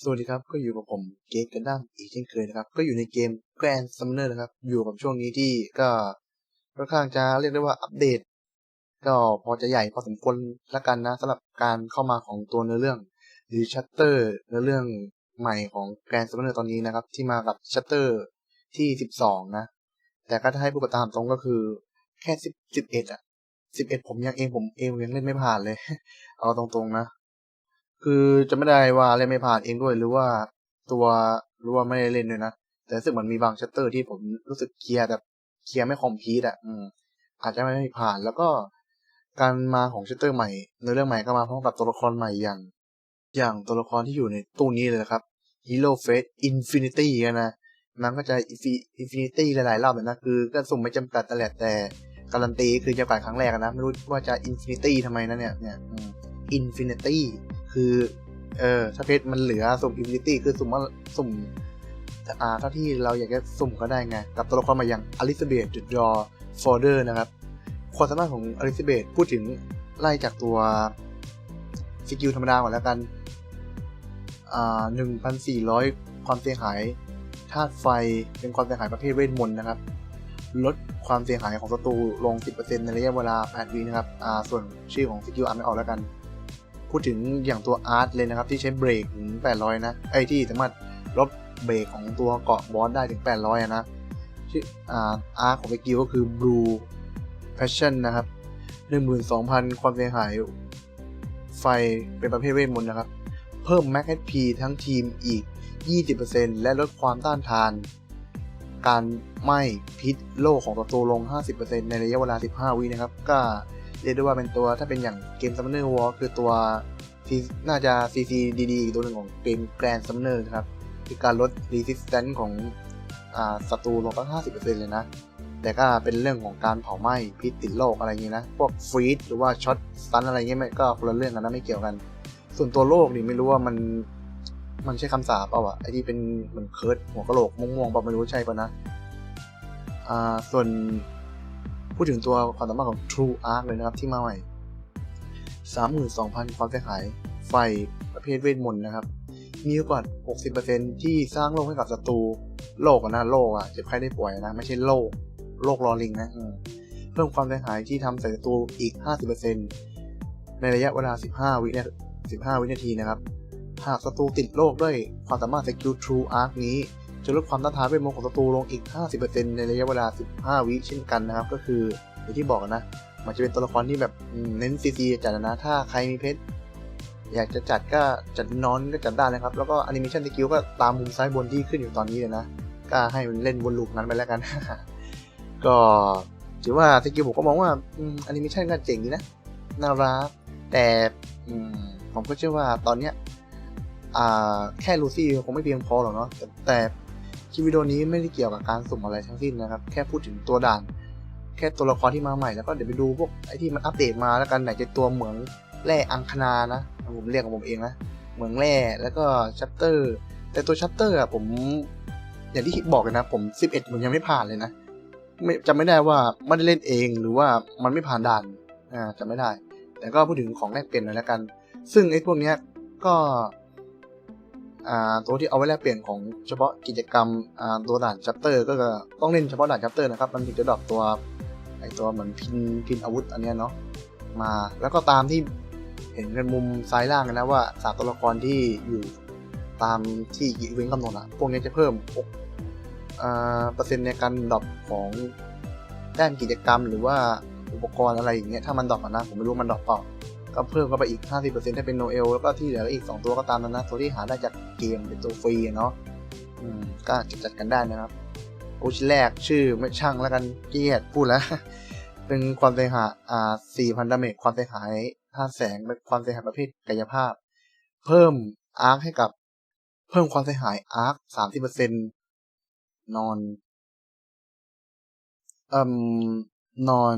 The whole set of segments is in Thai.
สวัสดีครับ ก็อยู่กับผมเกตกันดั้มอีกเช่นเคยนะครับ ก็อยู่ในเกม Grand Summoner นะครับ อยู่กับช่วงนี้ที่ก็ค่อนข้างจะเรียกได้ว่าอัปเดต ก็พอจะใหญ่พอสมควรละกันนะสำหรับการเข้ามาของตัวเนื้อเรื่อง หรือชัตเตอร์เนื้อเรื่องใหม่ของ Grand Summoner ตอนนี้นะครับ ที่มากับชัตเตอร์ที่ 12 นะ แต่ก็ถ้าให้ผู้ประตามตรงก็คือแค่10 11อะ11 ผมยังเองผมเองยังเล่นไม่ผ่านเลย เอาตรงๆนะ คือจะไม่ได้ว่าเล่นไม่ผ่านเองด้วยหรือว่าตัวหรือว่าไม่ได้เล่นด้วยนะ แต่รู้สึกเหมือนมีบางชัตเตอร์ที่ผมรู้สึกเคลียร์แบบเคลียร์ไม่คอมพีทอะอืมอาจจะไม่ไผ่านแล้วก็การมาของชัตเตอร์ใหม่ในเรื่องใหม่ก็มาพร้อมกับตัวละครใหม่อย่าง อย่างตัวละครที่อยู่ในตู้นี้เลยครับ Hero Face Infinity นะมันก็จะ Infinity หลายๆรอบเลยนะคือก็สุ่มไม่จำกัดแต่แหละแต่การันตีคือจำกัดครั้งแรกนะ ไม่รู้ว่าจะ Infinity ทำไมนะเนี่ยเนี่ย Infinity คือเออถ้าเพชรมันเหลือสุ่มอินฟินิตี้คือสุ่มว่าสุ่มอ่าเท่าที่เราอยากจะสุ่มก็ได้ไง กับตัวละครมาอย่างอลิซาเบธจุดดอฟอร์เดอร์นะครับความสามารถของอลิซาเบธพูดถึงไล่จากตัวสกิลธรรมดาก่อนแล้วกัน อ่าหนึ่งพันสี่ร้อยความเสียหายธาตุไฟเป็นความเสียหายประเภทเวทมนต์นะครับ ลดความเสียหายของศัตรูลง 10%ในระยะเวลา 8 วินะครับ อ่า ส่วนชื่อของสกิลอ่านไม่ออกแล้วกัน พูดถึงอย่างตัวอาร์ตเลยนะครับ ที่ใช้เบรกถึง 800 นะไอ้ที่สามารถลบเบรกของตัวเกาะบอสได้ถึง 800อะนะชื่ออาร์ตของสกิลก็คือ Blue Passion นะครับ 12,000 ความเสียหาย ไฟเป็นประเภทเวทมนต์นะครับ เพิ่ม Max HP ทั้งทีมอีก 20%และลดความต้านทาน การไหม้พิษโลกของตัวตัวลง 50%ในระยะเวลา 15 วินะครับ ก็ เรียกได้ว่าเป็นตัวถ้าเป็นอย่างเกม Summoner War คือตัวน่าจะ CC ดีๆตัวหนึ่งของเกม Grand Summoner นะครับคือการลด Resistance ของอ่าศัตรูลงตั้ง50%เลยนะ แต่ก็เป็นเรื่องของการเผาไหม้พิษติดโลกอะไรอย่างนี้นะ พวกฟรีดหรือว่าช็อตสตันอะไรเงี้ยก็คนละเรื่องกันนะไม่เกี่ยวกัน ส่วนตัวโลกนี่ไม่รู้ว่ามันมันใช่คำสาปเปล่าอะไอที่เป็นเหมือนเคิร์ดหัวกะโหลกม่วงๆเปล่าไม่รู้ใช่ปะนะ อ่าส่วน พูดถึงตัวความสามารถของ True Arc เลยนะครับที่มาใหม่ 32,000 ความเสียหายไฟประเภทเวทมนต์นะครับ มีโอกาส60%ที่สร้างโลกให้กับศัตรูโลกนะโลกอะเจ็บไข้ได้ป่วยนะ ไม่ใช่โลก โลกรอลิงนะเพิ่มความเสียหายที่ทำใส่ศัตรูอีก 50%ในระยะเวลา 15 วินา15 วินาทีนะครับ หากศัตรูติดโลกด้วยความสามารถสกิล True Arc นี้ จะลดความต้านทานเวทมนต์ของศัตรูลงอีก 50%ในระยะเวลา 15 วิเช่นกันนะครับ ก็คืออย่างที่บอกนะ มันจะเป็นตัวละครที่แบบเน้นซีซีจัดนะ ถ้าใครมีเพชรอยากจะจัดก็จัดนอนก็จัดได้นะครับ แล้วก็แอนิเมชันสกิลก็ตามมุมซ้ายบนที่ขึ้นอยู่ตอนนี้เลยนะ ก็ให้มันเล่นวนลูปนั้นไปแล้วกัน ก็ถือว่าสกิลผมก็มองว่าแอนิเมชันก็เจ๋งดีนะ น่ารัก แต่ผมก็เชื่อว่าตอนเนี้ยแค่ลูซี่คงไม่เพียงพอหรอกเนาะแต่ คลิปวิดีโอนี้ไม่ได้เกี่ยวกับการสุ่มอะไรทั้งสิ้นนะครับ แค่พูดถึงตัวด่าน แค่ตัวละครที่มาใหม่แล้วก็เดี๋ยวไปดูพวกไอ้ที่มันอัปเดตมาแล้วกันไหนจะตัวเหมืองแร่อังคณานะ ผมเรียกของผมเองนะเหมืองแร่แล้วก็ชัตเตอร์ แต่ตัวชัตเตอร์อะผมอย่างที่บอกเลยนะผม 11ผมยังไม่ผ่านเลยนะไม่จำไม่ได้ว่าไม่ได้เล่นเองหรือว่ามันไม่ผ่านด่านอ่าจำไม่ได้ แต่ก็พูดถึงของแลกเปลี่ยนหน่อยแล้วกัน ซึ่งไอ้พวกเนี้ยก็ ตัวที่เอาไว้แลกเปลี่ยนของเฉพาะกิจกรรมตัวด่านชัปเตอร์ก็ต้องเล่นเฉพาะด่านชัปเตอร์นะครับ มันถึงจะดรอปตัวไอตัวเหมือนพินพินอาวุธอันเนี้ยเนาะมาแล้วก็ตามที่เห็นกันมุมซ้ายล่างนะว่าสามตัวละครที่อยู่ตามที่อีเวนต์กำหนดอะพวกนี้จะเพิ่มอ่าเปอร์เซ็นต์ในการดรอปของด้านกิจกรรมหรือว่าอุปกรณ์อะไรอย่างเงี้ยถ้ามันดรอปนะผมไม่รู้มันดรอปเปล่า ก็เพิ่มเข้าไปอีก 50%ถ้เป็นโนเอลแล้วก็ที่เหลืออีก 2 ตัวก็ตามนั้นนะตัวที่หาได้จากเกมเป็นตัวฟรีเนาะอืมก็จัดจัดกันได้นะครับโอชิแรกชื่อไม่ช่างแล้วกันเกียดพูดแล้ว เป็นความเสียหายอ่า4,000ดาเมจความเสียหายท่าแสงความเสียหายประเภทกายภาพ เพิ่มอาร์คให้กับ เพิ่มความเสียหายอาร์ค30%นอนเอ่มนอน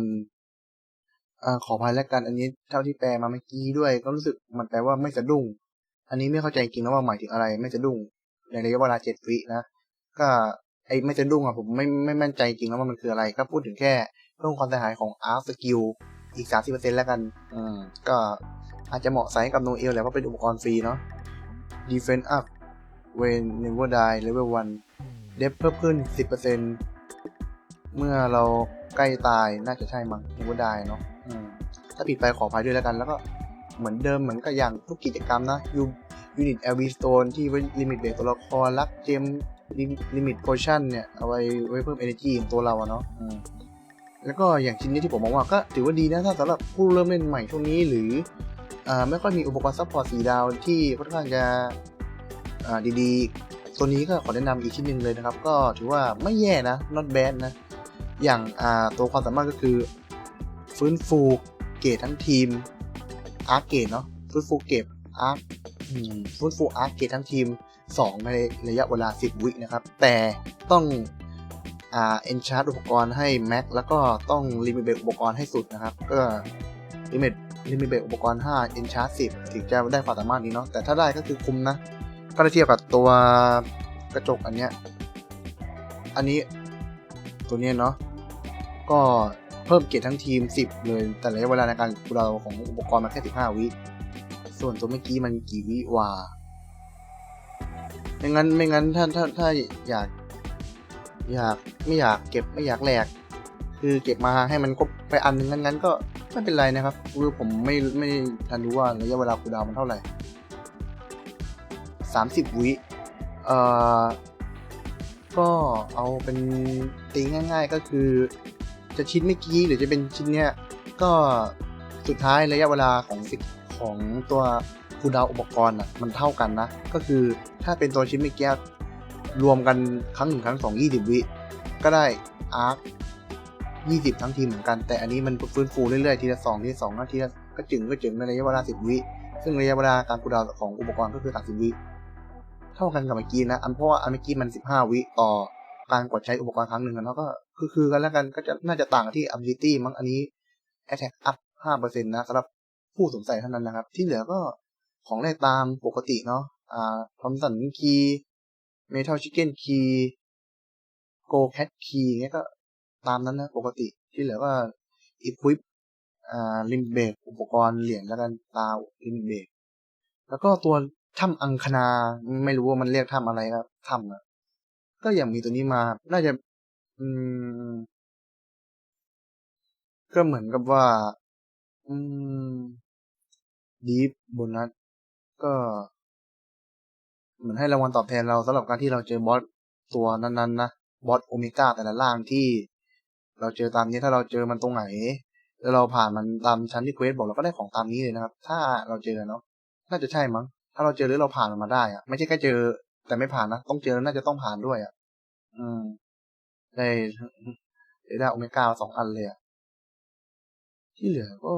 อขออภัยแล้วกันอันนี้เท่าที่แปลมาเมื่อกี้ด้วย ก็รู้สึกมันแปลว่าไม่สะดุ้ง อันนี้ไม่เข้าใจจริงนะว่าหมายถึงอะไรไม่สะดุ้ง ในระยะเวลาเจ็ดวินะก็ไอ้ไม่สะดุ้งอะผมไม่ไม่มั่นใจจริงแล้วว่ามันคืออะไร ก็พูดถึงแค่เพิ่มความเสียหายของอาร์สกิลอีกสามสิบเปอร์เซ็นต์แล้วกัน อืม ก็อาจจะเหมาะสายกับโนเอลแหละเพราะเป็นอุปกรณ์ฟรีเนาะ defense up when never die level 1 depth เพิ่มขึ้น 10%เมื่อเราใกล้ตายน่าจะใช่มั้ง never die เนาะ ถ้าผิดไปขออภัยด้วยแล้วกัน แล้วก็เหมือนเดิมเหมือนกับอย่างทุกกิจกรรมนะยูนิต LV Stone ที่ไว้ลิมิตเบรกตัวละครลักเจมลิมิตโพชั่นเนี่ยเอาไว้ไว้เพิ่ม energy ของตัวเราอะเนาะอืมแล้วก็อย่างชิ้นนี้ที่ผมมองว่าก็ถือว่าดีนะถ้าสำหรับผู้เริ่มเล่นใหม่ช่วงนี้หรืออ่าไม่ค่อยมีอุปกรณ์ซัพพอร์ตสีดาวที่ค่อนข้างจะอ่าดีๆ ตัวนี้ก็ขอแนะนำอีกชิ้นหนึ่งเลยนะครับ ก็ถือว่าไม่แย่นะ not bad นะ อย่างอ่าตัวความสามารถก็คือ ฟื้นฟู เกรดทั้งทีมอาร์เกตเนาะฟื้นฟูเกรดอาร์ฟื้นฟูอาร์เกตทั้งทีม 2 ในระยะเวลา 10 วินะครับ แต่ต้องอ่าเอนชาร์ดอุปกรณ์ให้แม็กแล้วก็ต้องลิมิตเบรอุปกรณ์ให้สุดนะครับ ก็ลิมิตลิมิตเบรอุปกรณ์ 5 เอนชาร์ด10 ถึงจะได้ความสามารถนี้เนาะแต่ถ้าได้ก็คือคุ้มนะ ก็ได้เทียบกับตัวกระจกอันเนี้ยอันนี้ตัวเนี้ยเนาะก็ เพิ่มเกรดทั้งทีม 10 เลย แต่ระยะเวลาในการคูดาวของอุปกรณ์มันแค่ 15 วิ ส่วนตัวเมื่อกี้มันกี่วิวาไม่งั้นไม่งั้นถ้าถ้าถ้าอยากอยากไม่อยากเก็บไม่อยากแหลก คือเก็บมาให้มันครบไปอันนึงงั้นๆก็ไม่เป็นไรนะครับคือผมไม่ไม่ทันรู้ว่าระยะเวลาคูดาวมันเท่าไหร่ 30 วิเอ่อก็เอาเป็นตีง่าย ๆก็คือ จะชิ้นเมื่อกี้หรือจะเป็นชิ้นเนี้ยก็สุดท้ายระยะเวลาของสิของตัวคูดาวอุปกรณ์อะมันเท่ากันนะ ก็คือถ้าเป็นตัวชิ้นเมื่อกี้รวมกันครั้งหนึ่งครั้งสองยี่สิบวิก็ได้อาร์คยี่สิบทั้งทีเหมือนกัน แต่อันนี้มันฟื้นฟูเรื่อยๆทีละสองทีละสองนาทีละก็จึงก็จึงในระยะเวลาสิบวิซึ่งระยะเวลาการคูดาวของอุปกรณ์ก็คือสามสิบวิเท่ากันกับเมื่อกี้นะ อันเพราะว่าอันเมื่อกี้มันสิบห้าวิต่อ การกดใช้อุปกรณ์ครั้งหนึ่งอะเนาะก็คือคือกันแล้วกันก็จะน่าจะต่างที่ ability มั้งอันนี้ attack up ห้าเปอร์เซ็นต์นะสำหรับผู้สงสัยเท่านั้นนะครับ ที่เหลือก็ของแรกตามปกติเนาะอ่าทอมสันคีเมทัลชิคเก้นคีโกแคทคีเงี้ยก็ตามนั้นนะปกติที่เหลือก็ equip อ่าลิมเบกอุปกรณ์เหรียญแล้วกันตาลิมเบกแล้วก็ตัวถ้ำอังคณาไม่รู้ว่ามันเรียกถ้ำอะไรครับถ้ำอะ ก็อย่างมีตัวนี้มา น่าจะ อืม ก็เหมือนกับว่า อืมดีฟโบนัสก็ เหมือนให้รางวัลตอบแทนเราสำหรับการที่เราเจอบอสตัวนั้นๆนะบอสโอเมก้าแต่ละล่างที่ เราเจอตามนี้ถ้าเราเจอมันตรงไหน แล้วเราผ่านมันตามชั้นที่เควสบอกเราก็ได้ของตามนี้เลยนะครับ ถ้าเราเจอเนาะน่าจะใช่มั้งถ้าเราเจอหรือเราผ่านมันมาได้อะไม่ใช่แค่เจอ แต่ไม่ผ่านนะต้องเจอน่าจะต้องผ่านด้วยอะ อืมได้เดด้าโอเมก้าสองอันเลยอะที่เหลือก็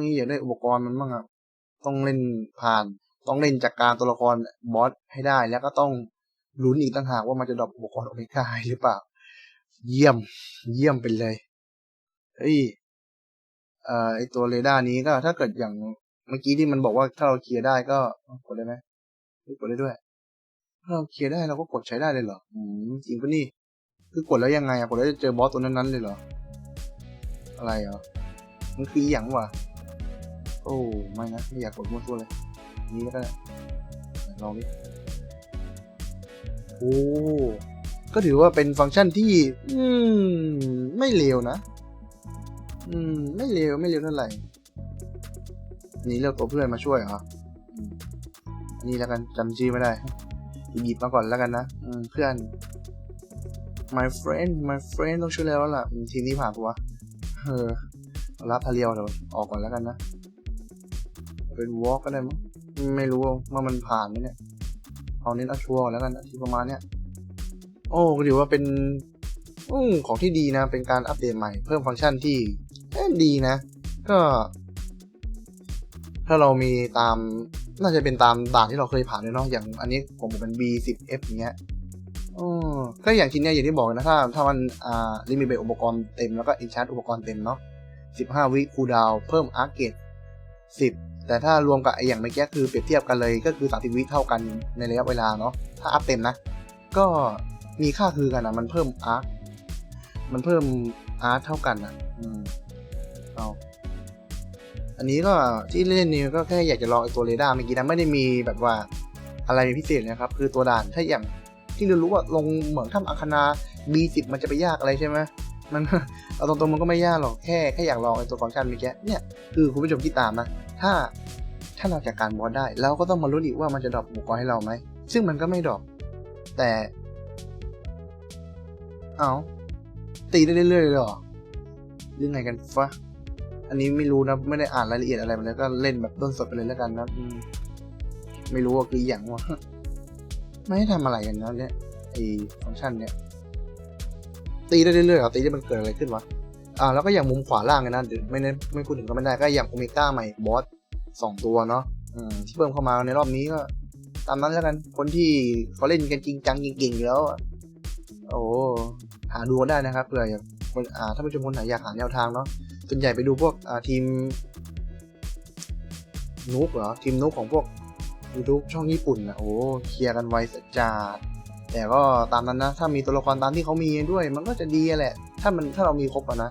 นี่อยากได้อุปกรณ์มันบ้างอะต้องเล่นผ่าน ต้องเล่นจากการตัวละครบอสให้ได้ แล้วก็ต้องลุ้นอีกต่างหากว่ามันจะดรอปอุปกรณ์โอเมก้าหรือเปล่า เยี่ยม เยี่ยมไปเลยเฮ้ยเอ่อไอตัวเรดาร์นี้ก็ถ้าเกิดอย่างเมื่อกี้ที่มันบอกว่าถ้าเราเคลียร์ได้ก็กดได้ไหมกดได้ด้วย ถ้าเราเคลียร์ได้เราก็กดใช้ได้เลยเหรออืมจริงปะนี่ คือกดแล้วยังไงอะกดแล้วจะเจอบอสตัวนั้นๆเลยเหรอ อะไรเหรอมันคืออย่างวะโอ้ไม่นะไม่อยากกดมั่วตัวเลย นี้แล้วก็ได้ลองดิโอ้ก็ถือว่าเป็นฟังก์ชันที่ อืม ไม่เลวนะ อืม ไม่เลวไม่เลวเท่าไหร่ นี่เลือกตัวเพื่อนมาช่วยเหรออืมอันนี่แล้วกันจำชื่อไม่ได้ หยิบมาก่อนแล้วกันนะอืมเพื่อน my friend my friend ต้องช่วยแล้วล่ะทีมนี้ผ่านปะวะเออรับพาเรียวเดี๋ยวออกก่อนแล้วกันนะ เป็นวอล์กก็ได้มั้งไม่รู้ว่ามันผ่านไหมเนี่ยเอาเน้นเอาชัวร์แล้วกันนะที่ประมาณเนี้ยโอ้ก็ถือว่าเป็นอของที่ดีนะ เป็นการอัปเดตใหม่เพิ่มฟังก์ชันที่ดีนะ ก็ ถ้าเรามีตาม น่าจะเป็นตามด่านที่เราเคยผ่านเลยเนาะอย่างอันนี้ผมเป็น B10F อย่างเงี้ยอ๋อก็อย่างชิ้นเนี้ยอย่างที่บอกนะถ้าถ้ามันอ่าลิมิตเบรกอุปกรณ์เต็มแล้วก็อินชาร์อุปกรณ์เต็มเนาะ15 วิคูดาวเพิ่มอาร์เกต10 แต่ถ้ารวมกับไออย่างเมื่อกี้คือเปรียบเทียบกันเลยก็คือ 30 วิเท่ากันในระยะเวลาเนาะถ้าอัพเต็มนะ ก็มีค่าคือกันนะมันเพิ่มอาร์มันเพิ่มอาร์เท่ากันนะอืมเอา อันนี้ก็ที่เล่นนี่ก็แค่อยากจะลองไอตัวเรดาร์เมื่อกี้นะไม่ได้มีแบบว่าอะไรพิเศษนะครับ คือตัวด่านถ้าอย่างที่เรารู้ว่าลงเหมืองถ้ำอังคณา B10 มันจะไปยากอะไรใช่ไหมมันเอาตรงๆมันก็ไม่ยากหรอกแค่แค่อยากลองไอ้ตัวฟังก์ชันเมื่อกี้เนี่ยคือคุณผู้ชมที่ตามนะ ถ้าถ้าเราจัดการบอสได้เราก็ต้องมาลุ้นอีกว่ามันจะดรอปอุปกรณ์ให้เราไหมซึ่งมันก็ไม่ดรอปแต่ เอาตีได้เรื่อยๆเลยเหรอเรื่องไงกันฟะ อันนี้ไม่รู้นะ ไม่ได้อ่านรายละเอียดอะไรมาเลยก็เล่นแบบต้นสดไปเลยแล้วกันนะไม่รู้ว่าคืออย่างว่าไม่ให้ทำอะไรกันนะเนี่ยไอฟังก์ชันเนี่ยตีได้เรื่อยๆเหรอตีได้มันเกิดอะไรขึ้นวะอ่าแล้วก็อย่างมุมขวาล่างเนี่ยนะเดี๋ยวไม่ได้ไม่พูดถึงก็ไม่ได้ก็อย่างโอเมก้าใหม่บอสสองตัวเนาะอืมที่เพิ่มเข้ามาในรอบนี้ก็ ตามนั้นแล้วกันคนที่เขาเล่นกันจริงจังเก่งๆแล้ว โอ้หาดูได้นะครับเผื่ออยากคนอ่าถ้าผู้ชมคนไหนอยากหาแนวทางเนาะ ส่วนใหญ่ไปดูพวกทีมนุกเหรอ ทีมนุกของพวกยูทูบช่องญี่ปุ่นนะโอ้เคลียร์กันไวสัจจาดแต่ก็ตามนั้นนะ ถ้ามีตัวละครตามที่เขามีด้วย มันก็จะดีแหละ ถ้ามันถ้าเรามีครบะนะ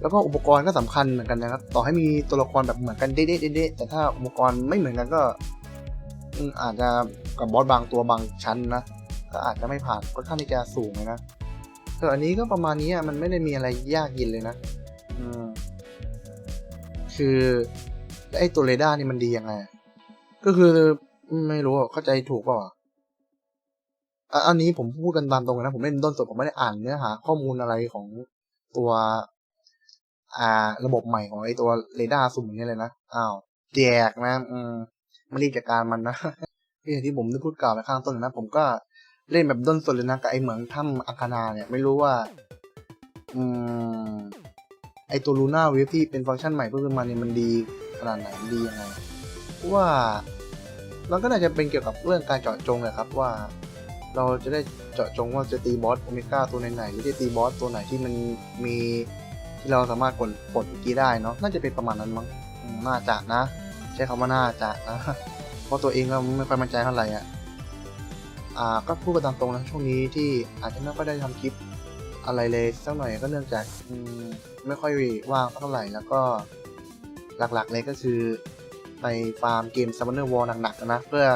แล้วก็อุปกรณ์ก็สำคัญเหมือนกันนะครับ ต่อให้มีตัวละครแบบเหมือนกันเด๊ะๆๆแต่ถ้าอุปกรณ์ไม่เหมือนกันก็อาจจะกับบอสบางตัวบางชั้นนะ ก็อาจจะไม่ผ่านค่อนข้างที่จะสูงเลยนะแต่อันนี้ก็ประมาณนี้อะมันไม่ได้มีอะไรยากย็นเลยนะ อืม คือไอ้ตัวเรดาร์นี่มันดียังไง ก็คือไม่รู้เข้าใจถูกเปล่าอะอันนี้ผมพูดกันตามตรงนะ ผมเล่นต้นสดผมไม่ได้อ่านเนื้อหา ข้อมูลอะไรของตัวอ่า ระบบใหม่ของไอ้ตัวเรดาร์สุ่มนี้เลยนะ อ้าวแจกนะ อืมไม่รีบจัดการมันนะก็อย่างที่ผมได้พูดกล่าวไปข้างต้นนะ ผมก็เล่นแบบด้นสดเลยนะกับไอเหมืองถ้ำอัคานาเนี่ย ไม่รู้ว่า อืม ไอตัวลูน่าเวฟที่เป็นฟังก์ชันใหม่เพิ่มขึ้นมาเนี่ยมันดีขนาดไหนดียังไงเพราะว่ามันก็น่าจะเป็นเกี่ยวกับเรื่องการเจาะจงเลยครับว่า เราจะได้เจาะจงว่าจะตีบอสโอเมก้าตัวไหนๆหรือจะตีบอสตัวไหนที่มันมีที่เราสามารถกดปลดเมื่อกี้ได้เนาะน่าจะเป็นประมาณนั้นมั้งน่าจะนะ ใช้คำว่าน่าจะนะเพราะตัวเองก็ไม่ค่อยมั่นใจเท่าไหร่อะอ่าก็พูดกันตามตรงนะช่วงนี้ที่อาจจะไม่ค่อยได้ทำคลิป อะไรเลยสักหน่อยก็เนื่องจากไม่ค่อยว่างเท่าไหร่แล้วก็หลักๆเลยก็คือไปฟาร์มเกม Summoner War หนักๆนะเพื่อ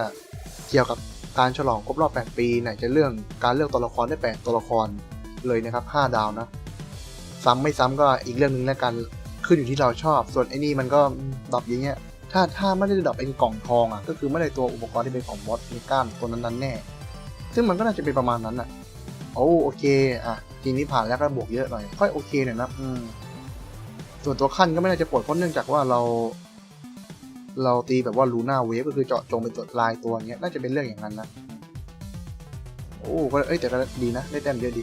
เกี่ยวกับการฉลองครบรอบ 8 ปีไหนจะเรื่องการเลือกตัวละครได้ 8 ตัวละครเลยนะครับ 5 ดาวนะ ซ้ำไม่ซ้ำก็อีกเรื่องหนึงแล้วกันขึ้นอยู่ที่เราชอบ ส่วนไอ้นี่มันก็ดรอปอย่างเงี้ยถ้าถ้าไม่ได้ดรอปเป็นกล่องทองอะก็คือไม่ได้ตัวอุปกรณ์ที่เป็นของบอสมีก้ามตัวนั้นๆแน่ ซึ่งมันก็น่าจะเป็นประมาณนั้นอะ โอ้โอเคอะทีนี้ผ่านแล้วก็บวกเยอะหน่อยค่อยโอเคหน่อยนะอืมส่วนตัวขั้นก็ไม่น่าจะปวดเพราะเนื่องจากว่าเรา เราตีแบบว่าลูน่าเวฟก็คือเจาะจงเป็นตัวลายตัวเงี้ยน่าจะเป็นเรื่องอย่างนั้นนะโอ้ก็เอ้ยแต่ก็ดีนะได้แต้มเยอะดี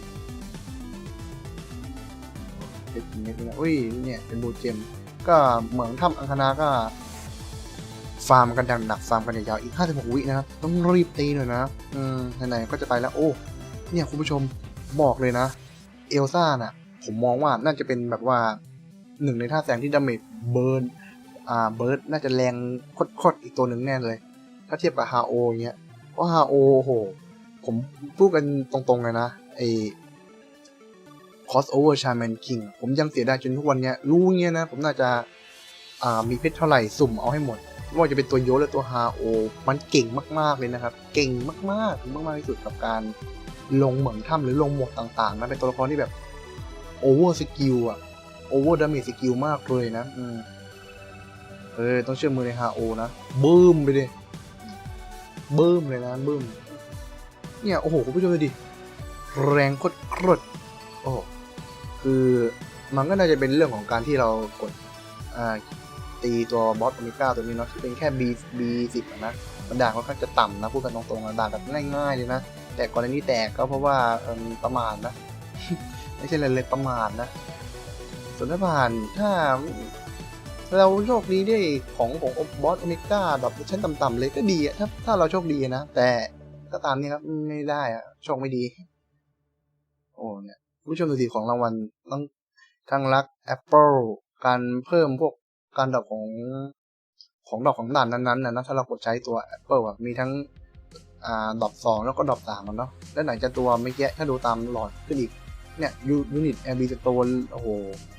เด็ดเม็ดนะอุ้ยเนี่ยเป็นบูเจมก็เหมืองถ้ำอังคณาก็ฟาร์มกันอย่างหนักฟาร์มกันยาวๆอีก 56 วินะครับ ต้องรีบตีหน่อยนะ อืมไหนๆก็จะไปแล้ว โอ้ เนี่ยคุณผู้ชมบอกเลยนะ เอลซ่าน่ะ ผมมองว่าน่าจะเป็นแบบว่าหนึ่งในท่าแสงที่ดาเมจเบิร์นอ่าเบิร์ดน่าจะแรงโคตรๆอีกตัวหนึ่งแน่เลย ถ้าเทียบกับฮาโอเงี้ยเพราะฮาโอโห ผมพูดกันตรงๆเลยนะไอ crossover shaman king ผมยังเสียดายจนทุกวันเนี้ยรู้เงี้ยนะ ผมน่าจะอ่ามีเพชรเท่าไหร่สุ่มเอาให้หมดไม่ว่าจะเป็นตัวโยและตัวฮาโอ มันเก่งมากๆเลยนะครับ เก่งมากๆถึงมากๆที่สุดกับการ ลงเหมืองถ้ำหรือลงหมวกต่างๆนะเป็นตัวละครที่แบบโอเวอร์สกิลอะโอเวอร์ดาเมจสกิลมากเลยนะอืมเออต้องเชื่อมือในฮาโอนะบึ้มไปดิบึ้มเลยนะบึ้มเนี่ยโอ้โหคุณผู้ชมดูดิแรงโคตรๆโอ้โหคือมันก็น่าจะเป็นเรื่องของการที่เรากดอ่าตีตัวบอสโอเมก้าตัวนี้เนาะที่เป็นแค่ B B สิบนะมันด่านค่อนข้างจะต่ำนะพูดกันตรงๆนะด่านแบบง่ายๆเลยนะ แต่ก่อนนี้แตกก็เพราะว่าประมาทนะ ไม่ใช่เลยเลยประมาทนะส่วนถ้าผ่านถ้าเราโชคดีได้ของของบอสอเมก้าดรอปชั้นต่ำๆเลยก็ดีอะถ้าถ้าเราโชคดีนะ แต่ก็ตามนี้ครับไม่ได้อะโชคไม่ดี โอ้เนี่ยผู้ชมดูดีของรางวัลต้องทั้งรัก Apple การเพิ่มพวกการดรอปของของดอกของด่านนั้นๆนะถ้าเรากดใช้ตัว Apple อะมีทั้ง อ่าดรอปสองแล้วก็ดรอปสามมันเนาะแล้วไหนจะตัวเมื่อกี้ถ้าดูตามหลอดขึ้นอีกเนี่ยยูนิต LB จะโตนโอ้โห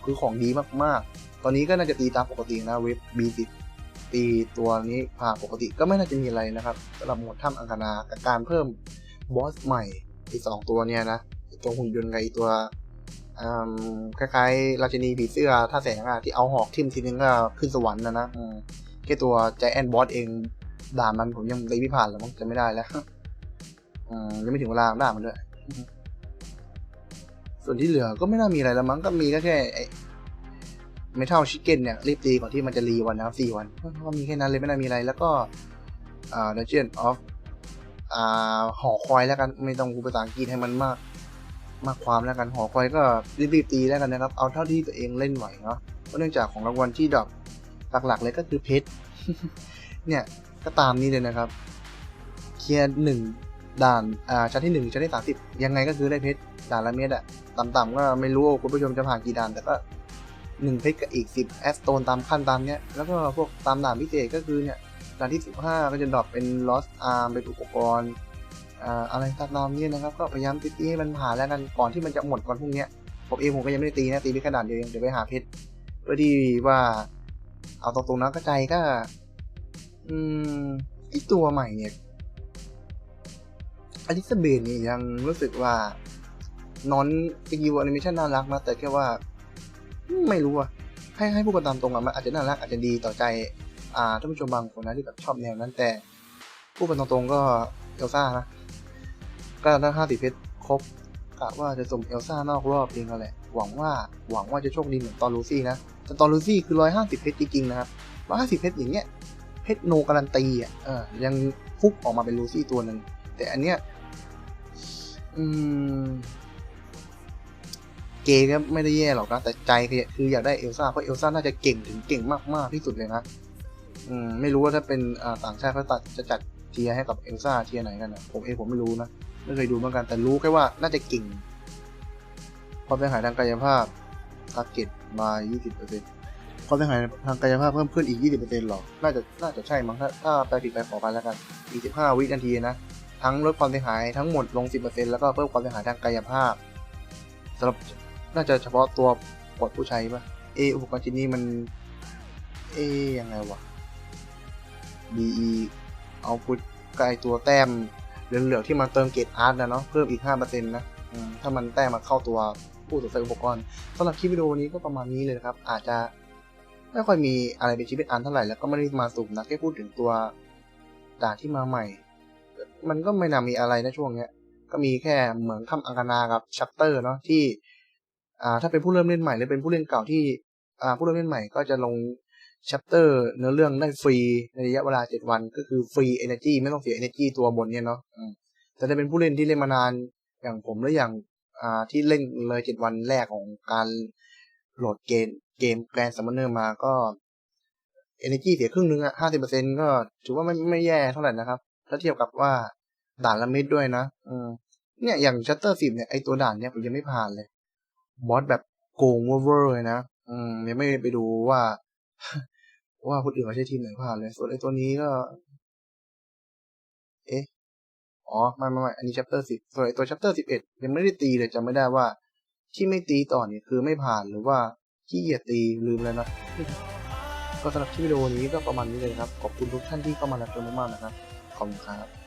คือของดีมากๆ ตอนนี้ก็น่าจะตีตามปกตินะเว็บ B10 ตีตัวนี้ผ่าปกติก็ไม่น่าจะมีอะไรนะครับสำหรับหมดถ้ำอังคณากการเพิ่มบอสใหม่อีกสองตัวเนี่ยนะตัวหุ่นยนต์กับไอตัวคล้ายๆ ราชินีผีเสื้อท่าแสงอะที่เอาหอกทิ่มทีนึงก็ขึ้นสวรรค์นะนะอืมแค่ตัวใจแอนบอสเอง ด่านมันผมยังตีไม่ผ่านแล้วมั้งจะไม่ได้แล้วอืมยังไม่ถึงเวลาด่านมันด้วย ส่วนที่เหลือก็ไม่น่ามีอะไรแล้วมั้งก็มีก็แค่เมทัลชิคเก้นเนี่ยรีบตีก่อนที่มันจะรีวันนะครับสี่วันก็มีแค่นั้นเลยไม่น่ามีอะไรแล้วก็อ่า Dungeon of อ่าหอคอยแล้วกันไม่ต้องพูดภาษาอังกฤษให้มันมาก มากความแล้วกันหอคอยก็รีบๆตีแล้วกันนะครับ เอาเท่าที่ตัวเองเล่นไหวเนาะเพราะเนื่องจากของรางวัลที่ดรอปหลักๆเลยก็คือเพชรเนี่ย ก็ตามนี้เลยนะครับ เคลียร์หนึ่งด่านอ่าชั้นที่หนึ่งชั้นที่สามสิบยังไงก็คือได้เพชรด่านละเม็ดอะต่ำๆก็ไม่รู้ว่าคุณผู้ชมจะผ่านกี่ด่าน แต่ก็หนึ่งเพชรกับอีกสิบแอสโตนตามขั้นตามเนี้ย แล้วก็พวกตามด่านพิเศษก็คือเนี่ยด่านที่สิบห้าก็จะดรอปเป็นลอสอาร์มเป็นอุปกรณ์อ่าอะไรตามนี้นะครับ ก็พยายามตีให้มันผ่านแล้วกันก่อนที่มันจะหมดวันพรุ่งเนี้ยผมเองผมก็ยังไม่ได้ตีนะตีไปแค่ด่านเดียวเองเดี๋ยวไปหาเพชรเพื่อที่ว่าเอาตรงๆนะก็ใจก็ อืมไอตัวใหม่เนี่ยอลิซาเบธนี่ยังรู้สึกว่านอนสกิลแอนิเมชันน่ารักนะแต่แค่ว่า ไม่รู้อะให้ให้พูดกันตามตรงอะมันอาจจะน่ารักอาจจะดีต่อใจ อ่าท่านผู้ชมบางคนนะที่แบบชอบแนวนั้น แต่พูดกันตรงๆก็เอลซ่านะก็ถ้าห้าติเพชรครบกะว่าจะส่งเอลซ่านอกรอบเองนั่นแหละ หวังว่าหวังว่าจะโชคดีเหมือนตอนลูซี่นะแต่ตอนลูซี่คือร้อยห้าสิบเพชรจริงๆนะครับร้อยห้าสิบเพชรอย่างเงี้ย เพชรโนการันตีอะยังพุกออกมาเป็นลูซี่ตัวหนึ่ง แต่อันเนี้ยอืมเกย์ก็ไม่ได้แย่หรอกนะ แต่ใจคืออยากได้เอลซ่า เพราะเอลซ่าน่าจะเก่งถึงเก่งมาก ๆ ที่สุดเลยนะอืมไม่รู้ว่าถ้าเป็นอ่าต่างชาติเขาตัดจะจัดเทียให้กับเอลซ่าเทียไหนกันนะผมเองผมไม่รู้นะ ไม่เคยดูเหมือนกันแต่รู้แค่ว่าน่าจะเก่งความเสียหายทางกายภาพ t a r g e t มา 20% ความเสียหายทางกายภาพเพิ่มขึ้นอีก 20%หรอ น่าจะ น่าจะใช่มั้ง ถ้าถ้าไปผิดไปขอไปแล้วกัน อีก 15 วินาทีนะ ทั้งลดความเสียหายทั้งหมดลง 10%แล้วก็เพิ่มความเสียหายทางกายภาพสำหรับ น่าจะเฉพาะตัวกดผู้ใช้ปะเออุปกรณ์ชิ้นนี้มัน เอยังไงวะ DE เอาพุทกายตัวแต้มเหลืองๆที่มาเติมเกรดอาร์ตนะเนาะ เพิ่มอีก 5%นะถ้ามันแต้มมาเข้าตัวผู้สวมใส่อุปกรณ์สำหรับคลิปวิดีโอนี้ก็ประมาณนี้เลยนะครับ อาจจะ ไม่ค่อยมีอะไรเป็นชิ้นเป็นอันเท่าไหร่แล้วก็ไม่ได้มาสุ่มนะแค่พูดถึงตัวด่านที่มาใหม่ มันก็ไม่น่ามีอะไรนะช่วงเนี้ย ก็มีแค่เหมือนทำอังคณากับชัปเตอร์เนาะที่ อ่า ถ้าเป็นผู้เริ่มเล่นใหม่หรือเป็นผู้เล่นเก่าที่ อ่า ผู้เริ่มเล่นใหม่ก็จะลงชัปเตอร์เนื้อเรื่องได้ฟรีในระยะเวลา7วัน ก็คือฟรี Energy ไม่ต้องเสีย Energy ตัวบนเนี่ยเนาะแต่ถ้าเป็นผู้เล่นที่เล่นมานานอย่างผมหรืออย่างอ่าที่เล่นเลย7วันแรกของการโหลดเกม เกมแกรนด์ซัมมอนเนอร์มาก็ Energy เสียครึ่งนึงอะห้าสิบเปอร์เซ็นก็ ถือว่าไม่ไม่แย่เท่าไหร่นะครับ ถ้าเทียบกับว่าด่านละเม็ดด้วยนะอืมเนี่ยอย่างชัตเตอร์สิบเนี่ยไอตัวด่านเนี่ยผมยังไม่ผ่านเลยบอสแบบโกงเวอร์เลยนะ อืมยังไม่ไปดูว่า ว่าคนอื่นเขาใช้ทีมไหนผ่านเลย ส่วนไอตัวนี้ก็ เอ๊ะอ๋อไม่ไม่ไม่อันนี้ชัปเตอร์สิบส่วนไอตัวชัปเตอร์สิบเอ็ดยังไม่ได้ตีเลยจำไม่ได้ว่า ที่ไม่ตีต่อเนี่ยคือไม่ผ่านหรือว่า ขี้เกียจตีลืมแล้วนะก็สำหรับคลิปวิดีโอนี้ก็ประมาณนี้เลยครับ ขอบคุณทุกท่านที่เข้ามารับชมมากๆนะครับ ขอบคุณครับ